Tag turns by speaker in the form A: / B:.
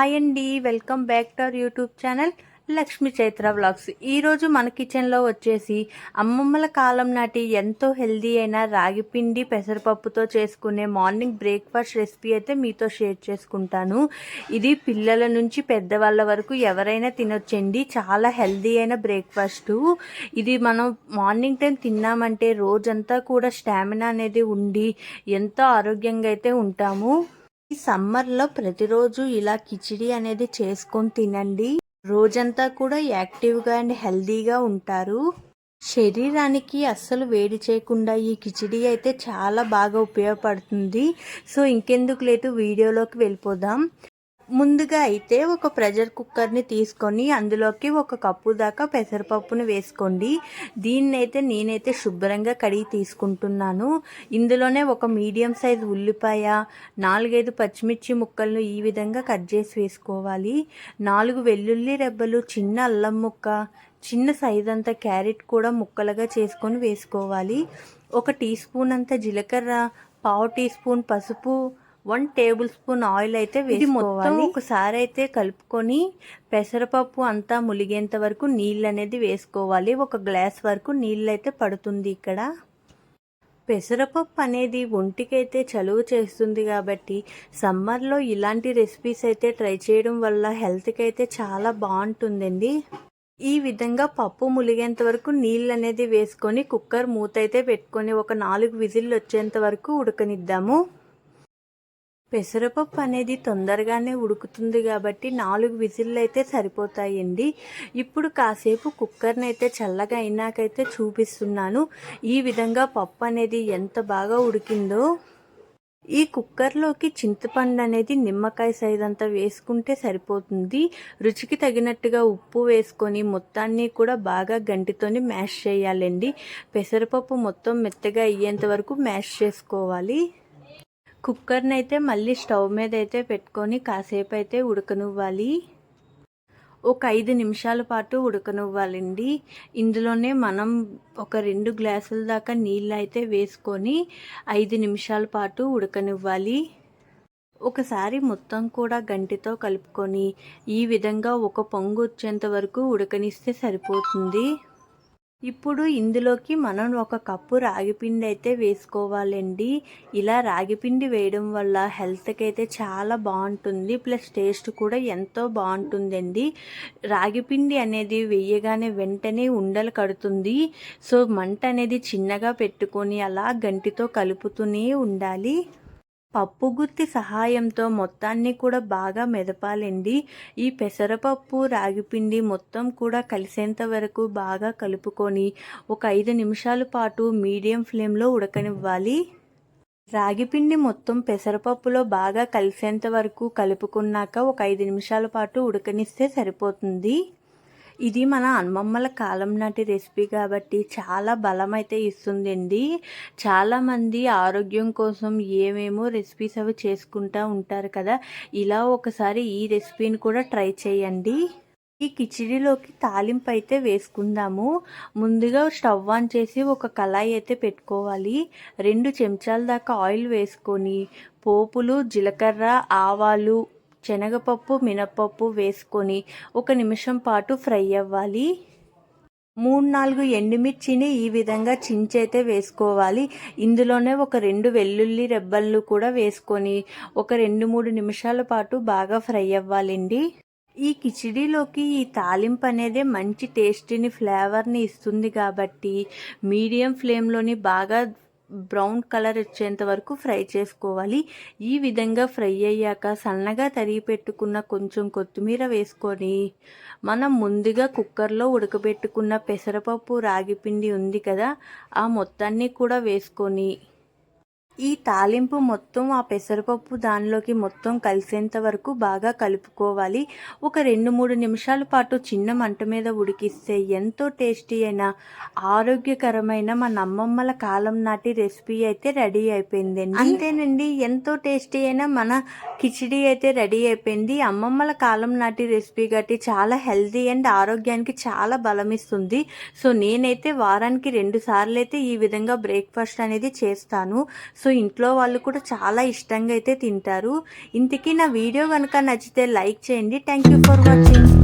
A: Hi అండి welcome back to our YouTube channel Lakshmi Chaitra vlogs. ఈరోజు మన కిచెన్లో వచ్చేసి అమ్మమ్మల కాలం నాటి ఎంతో హెల్దీ అయిన రాగిపిండి పెసరపప్పుతో చేసుకునే మార్నింగ్ బ్రేక్ఫాస్ట్ రెసిపీ అయితే మీతో షేర్ చేసుకుంటాను. ఇది పిల్లల నుంచి పెద్దవాళ్ళ వరకు ఎవరైనా తినొచ్చండి. చాలా హెల్దీ అయిన బ్రేక్ఫాస్ట్. ఇది మనం మార్నింగ్ టైం తిన్నామంటే రోజంతా కూడా స్టామినా అనేది ఉండి ఎంతో ఆరోగ్యంగా అయితే ఉంటాము. ఈ సమ్మర్లో ప్రతిరోజు ఇలా కిచిడి అనేది చేసుకొని తినండి. రోజంతా కూడా యాక్టివ్గా అండ్ హెల్దీగా ఉంటారు. శరీరానికి అస్సలు వేడి చేయకుండా ఈ కిచిడి అయితే చాలా బాగా ఉపయోగపడుతుంది. సో ఇంకెందుకు లేదు వీడియోలోకి వెళ్ళిపోదాం. ముందుగా అయితే ఒక ప్రెషర్ కుక్కర్ని తీసుకొని అందులోకి ఒక కప్పు దాకా పెసరపప్పును వేసుకోండి. దీన్ని అయితే నేనైతే శుభ్రంగా కడిగి తీసుకుంటున్నాను. ఇందులోనే ఒక మీడియం సైజ్ ఉల్లిపాయ నాలుగైదు పచ్చిమిర్చి ముక్కలను ఈ విధంగా కట్ చేసి వేసుకోవాలి. నాలుగు వెల్లుల్లి రెబ్బలు చిన్న అల్లం ముక్క చిన్న సైజ్ అంత క్యారెట్ కూడా ముక్కలుగా చేసుకొని వేసుకోవాలి. ఒక టీ స్పూన్ అంత జీలకర్ర పావు టీ స్పూన్ పసుపు వన్ టేబుల్ స్పూన్ ఆయిల్ అయితే వేసుకోవాలి. ఒకసారి అయితే కలుపుకొని పెసరపప్పు అంతా ములిగేంత వరకు నీళ్ళు అనేది వేసుకోవాలి. ఒక గ్లాస్ వరకు నీళ్ళు అయితే పడుతుంది ఇక్కడ. పెసరపప్పు అనేది ఒంటికైతే చలువ చేస్తుంది కాబట్టి సమ్మర్లో ఇలాంటి రెసిపీస్ అయితే ట్రై చేయడం వల్ల హెల్త్కి అయితే చాలా బాగుంటుందండి. ఈ విధంగా పప్పు ములిగేంత వరకు నీళ్ళు అనేది వేసుకొని కుక్కర్ మూత అయితే పెట్టుకొని ఒక నాలుగు విజిల్లు వచ్చేంత వరకు ఉడకనిద్దాము. పెసరపప్పు అనేది తొందరగానే ఉడుకుతుంది కాబట్టి నాలుగు విజిల్లు అయితే సరిపోతాయండి. ఇప్పుడు కాసేపు కుక్కర్ని అయితే చల్లగా అయినాకైతే చూపిస్తున్నాను. ఈ విధంగా పప్పు అనేది ఎంత బాగా ఉడికిందో. ఈ కుక్కర్లోకి చింతపండు అనేది నిమ్మకాయ సైజ్ అంతా వేసుకుంటే సరిపోతుంది. రుచికి తగినట్టుగా ఉప్పు వేసుకొని మొత్తాన్ని కూడా బాగా గంటితోని మ్యాష్ చేయాలండి. పెసరపప్పు మొత్తం మెత్తగా అయ్యేంత వరకు మ్యాష్ చేసుకోవాలి. కుక్కర్ని అయితే మళ్ళీ స్టవ్ మీద అయితే పెట్టుకొని కాసేపు అయితే ఉడకనివ్వాలి. ఒక ఐదు నిమిషాల పాటు ఉడకనివ్వాలండి. ఇందులోనే మనం ఒక రెండు గ్లాసుల దాకా నీళ్ళు అయితే వేసుకొని ఐదు నిమిషాల పాటు ఉడకనివ్వాలి. ఒకసారి మొత్తం కూడా గంటితో కలుపుకొని ఈ విధంగా ఒక పొంగు వచ్చేంత వరకు ఉడకనిస్తే సరిపోతుంది. ఇప్పుడు ఇందులోకి మనం ఒక కప్పు రాగిపిండి అయితే వేసుకోవాలండి. ఇలా రాగిపిండి వేయడం వల్ల హెల్త్కి అయితే చాలా బాగుంటుంది. ప్లస్ టేస్ట్ కూడా ఎంతో బాగుంటుందండి. రాగిపిండి అనేది వేయగానే వెంటనే ఉండలు కడుతుంది. సో మంట అనేది చిన్నగా పెట్టుకొని అలా గంటితో కలుపుతూనే ఉండాలి. పప్పు గుత్తి సహాయంతో మొత్తాన్ని కూడా బాగా మెదపాలండి. ఈ పెసరపప్పు రాగిపిండి మొత్తం కూడా కలిసేంత వరకు బాగా కలుపుకొని ఒక ఐదు నిమిషాల పాటు మీడియం ఫ్లేమ్లో ఉడకనివ్వాలి. రాగిపిండి మొత్తం పెసరపప్పులో బాగా కలిసేంత వరకు కలుపుకున్నాక ఒక ఐదు నిమిషాల పాటు ఉడకనిస్తే సరిపోతుంది. ఇది మన అమ్మమ్మల కాలం నాటి రెసిపీ కాబట్టి చాలా బలం అయితే ఇస్తుందండి చాలామంది ఆరోగ్యం కోసం ఏమేమో రెసిపీస్ అవి చేసుకుంటూ ఉంటారు కదా. ఇలా ఒకసారి ఈ రెసిపీని కూడా ట్రై చేయండి. ఈ కిచిడిలోకి తాలింపు అయితే వేసుకుందాము. ముందుగా స్టవ్ ఆన్ చేసి ఒక కళాయి అయితే పెట్టుకోవాలి. రెండు చెంచాల దాకా ఆయిల్ వేసుకొని పోపులు జీలకర్ర ఆవాలు శనగపప్పు మినపప్పు వేసుకొని ఒక నిమిషం పాటు ఫ్రై అవ్వాలి. మూడు నాలుగు ఎండుమిర్చిని ఈ విధంగా చించైతే వేసుకోవాలి. ఇందులోనే ఒక రెండు వెల్లుల్లి రెబ్బలు కూడా వేసుకొని ఒక రెండు మూడు నిమిషాల పాటు బాగా ఫ్రై అవ్వాలండి. ఈ కిచిడీలోకి ఈ తాలింపు అనేది మంచి టేస్టీని ఫ్లేవర్ని ఇస్తుంది కాబట్టి మీడియం ఫ్లేమ్లోని బాగా బ్రౌన్ కలర్ వచ్చేంత వరకు ఫ్రై చేసుకోవాలి. ఈ విధంగా ఫ్రై అయ్యాక సన్నగా తరిగి పెట్టుకున్న కొంచెం కొత్తిమీర వేసుకొని మనం ముందుగా కుక్కర్లో ఉడకబెట్టుకున్న పెసరపప్పు రాగిపిండి ఉంది కదా ఆ మొత్తాన్ని కూడా వేసుకొని ఈ తాలింపు మొత్తం ఆ పెసరపప్పు దానిలోకి మొత్తం కలిసేంత వరకు బాగా కలుపుకోవాలి. ఒక రెండు మూడు నిమిషాల పాటు చిన్న మంట మీద ఉడికిస్తే ఎంతో టేస్టీ అయిన ఆరోగ్యకరమైన మన అమ్మమ్మల కాలం నాటి రెసిపీ అయితే రెడీ అయిపోయింది అంతేనండి. ఎంతో టేస్టీ అయిన మన కిచిడి అయితే రెడీ అయిపోయింది. అమ్మమ్మల కాలం నాటి రెసిపీ గట్టి చాలా హెల్దీ అండ్ ఆరోగ్యానికి చాలా బలం ఇస్తుంది సో నేనైతే వారానికి రెండు సార్లు అయితే ఈ విధంగా బ్రేక్ఫాస్ట్ అనేది చేస్తాను. సో సో ఇంట్లో వాళ్ళు కూడా చాలా ఇష్టంగా అయితే తింటారు. ఇంతకీ నా వీడియో కనుక నచ్చితే లైక్ చేయండి. Thank you for watching.